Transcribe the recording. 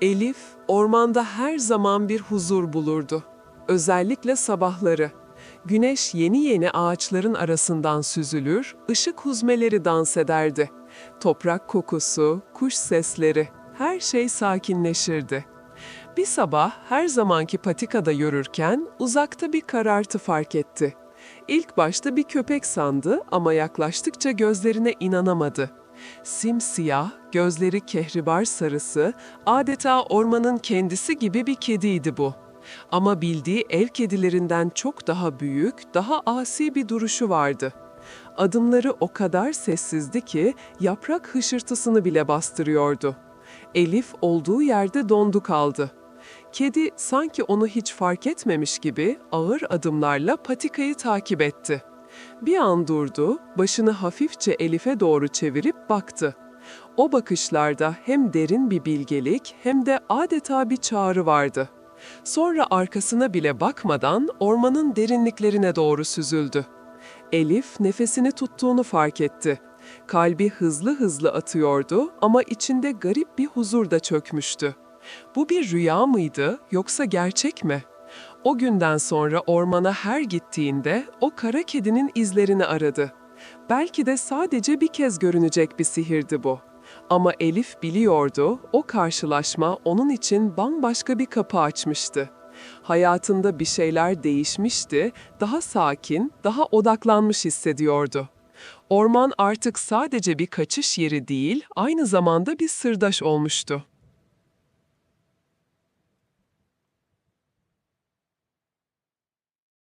Elif, ormanda her zaman bir huzur bulurdu. Özellikle sabahları. Güneş yeni yeni ağaçların arasından süzülür, ışık huzmeleri dans ederdi. Toprak kokusu, kuş sesleri, her şey sakinleşirdi. Bir sabah her zamanki patikada yürürken uzakta bir karartı fark etti. İlk başta bir köpek sandı ama yaklaştıkça gözlerine inanamadı. Simsiyah, gözleri kehribar sarısı, adeta ormanın kendisi gibi bir kediydi bu. Ama bildiği ev kedilerinden çok daha büyük, daha asi bir duruşu vardı. Adımları o kadar sessizdi ki yaprak hışırtısını bile bastırıyordu. Elif olduğu yerde dondu kaldı. Kedi sanki onu hiç fark etmemiş gibi ağır adımlarla patikayı takip etti. Bir an durdu, başını hafifçe Elif'e doğru çevirip baktı. O bakışlarda hem derin bir bilgelik hem de adeta bir çağrı vardı. Sonra arkasına bile bakmadan ormanın derinliklerine doğru süzüldü. Elif nefesini tuttuğunu fark etti. Kalbi hızlı hızlı atıyordu ama içinde garip bir huzur da çökmüştü. Bu bir rüya mıydı yoksa gerçek mi? O günden sonra ormana her gittiğinde o kara kedinin izlerini aradı. Belki de sadece bir kez görünecek bir sihirdi bu. Ama Elif biliyordu, o karşılaşma onun için bambaşka bir kapı açmıştı. Hayatında bir şeyler değişmişti, daha sakin, daha odaklanmış hissediyordu. Orman artık sadece bir kaçış yeri değil, aynı zamanda bir sırdaş olmuştu.